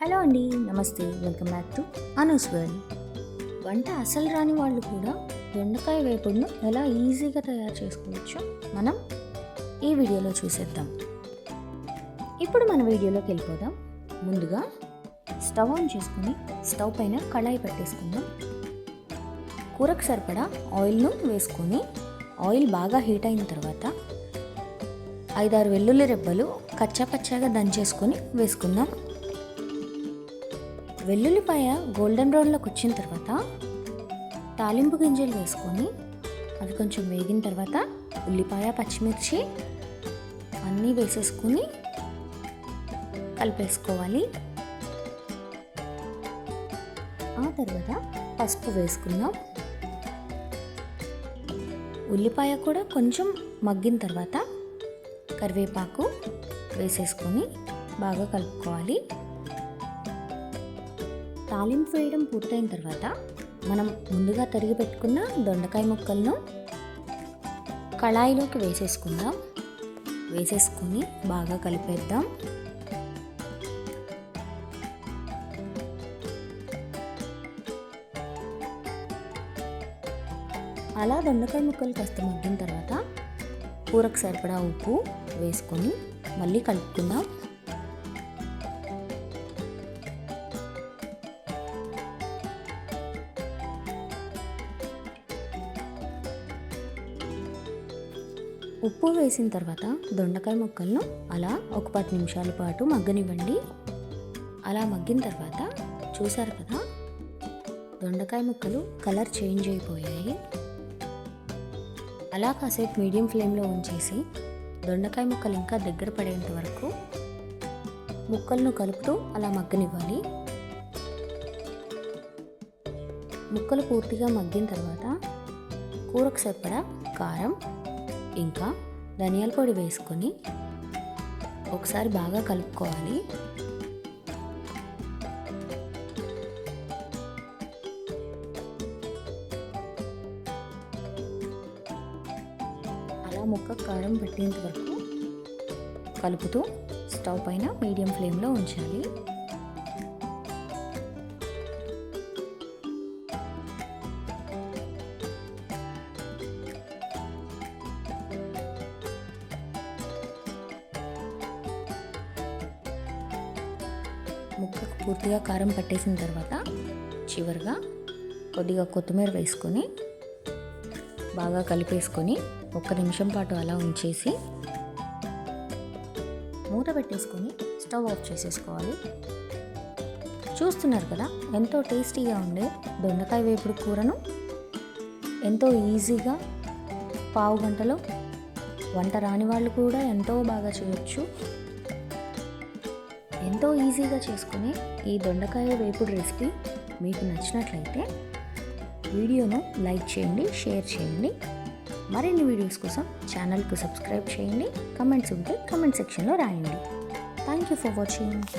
Hello అండి నమస్తే. Welcome back to Anu's world. వంట అసలు రాని వాళ్ళు కూడా బెండకాయ వేపుడును ఎలా ఈజీగా తయారు చేసుకోవచ్చో మనం ఈ వీడియోలో చూసేద్దాం. ఇప్పుడు మన వీడియోలోకి వెళ్ళిపోదాం. ముందుగా స్టవ్ ఆన్ చేసుకుని స్టవ్ పైన కళాయి పెట్టేసుకుందాం. కూరకు సరిపడా ఆయిల్ను వేసుకొని ఆయిల్ బాగా హీట్ అయిన తర్వాత ఐదారు వెల్లుల్లి రెబ్బలు కచ్చా పచ్చాగా దంచేసుకొని వేసుకుందాం. వెల్లుల్లిపాయ గోల్డెన్ బ్రౌన్లోకి వచ్చిన తర్వాత తాలింపు గింజలు వేసుకొని అవి కొంచెం వేగిన తర్వాత ఉల్లిపాయ పచ్చిమిర్చి అన్నీ వేసేసుకొని కలిపేసుకోవాలి. ఆ తర్వాత పసుపు వేసుకుందాం. ఉల్లిపాయ కూడా కొంచెం మగ్గిన తర్వాత కరివేపాకు వేసేసుకొని బాగా కలుపుకోవాలి. తాలింపు వేయడం పూర్తయిన తర్వాత మనం ముందుగా తరిగి పెట్టుకున్న దొండకాయ ముక్కలను కళాయిలోకి వేసేసుకుందాం. వేసేసుకొని బాగా కలిపేద్దాం. అలా దొండకాయ ముక్కలు కాస్త మగ్గిన తర్వాత కూరకు సరిపడా ఉప్పు వేసుకొని మళ్ళీ కలుపుకుందాం. ఉప్పు వేసిన తర్వాత దొండకాయ ముక్కలను అలా ఒక పది నిమిషాల పాటు మగ్గనివ్వండి. అలా మగ్గిన తర్వాత చూసారు కదా దొండకాయ ముక్కలు కలర్ చేంజ్ అయిపోయాయి. అలా కాసేపు మీడియం ఫ్లేమ్లో ఉంచేసి దొండకాయ ముక్కలు ఇంకా దగ్గర పడేంత వరకు ముక్కలను కలుపుతూ అలా మగ్గనివ్వాలి. ముక్కలు పూర్తిగా మగ్గిన తర్వాత కూరకు సరిపడా కారం ఇంకా ధనియాల పొడి వేసుకొని ఒకసారి బాగా కలుపుకోవాలి. అలా ముక్క కారం పెట్టేంత వరకు కలుపుతూ స్టవ్ పైన మీడియం ఫ్లేమ్లో ఉంచాలి. ముక్కకు పూర్తిగా కారం పట్టేసిన తర్వాత చివరిగా కొద్దిగా కొత్తిమీర వేసుకొని బాగా కలిపేసుకొని ఒక్క నిమిషం పాటు అలా ఉంచేసి మూత పెట్టేసుకొని స్టవ్ ఆఫ్ చేసేసుకోవాలి. చూస్తున్నారు కదా ఎంతో టేస్టీగా ఉండే దొండకాయ వేపుడు కూరను. ఎంతో ఈజీగా పావు గంటలో వంట రాని వాళ్ళు కూడా ఎంతో బాగా చేయొచ్చు. ఎంతో ఈజీగా చేసుకునే ఈ దొండకాయ వేపుడు రెసిపీ మీకు నచ్చినట్లయితే వీడియోను లైక్ చేయండి షేర్ చేయండి. మరిన్ని వీడియోస్ కోసం ఛానల్కు సబ్స్క్రైబ్ చేయండి కమెంట్స్ ఉంటే కమెంట్ సెక్షన్లో రాయండి. Thank you for watching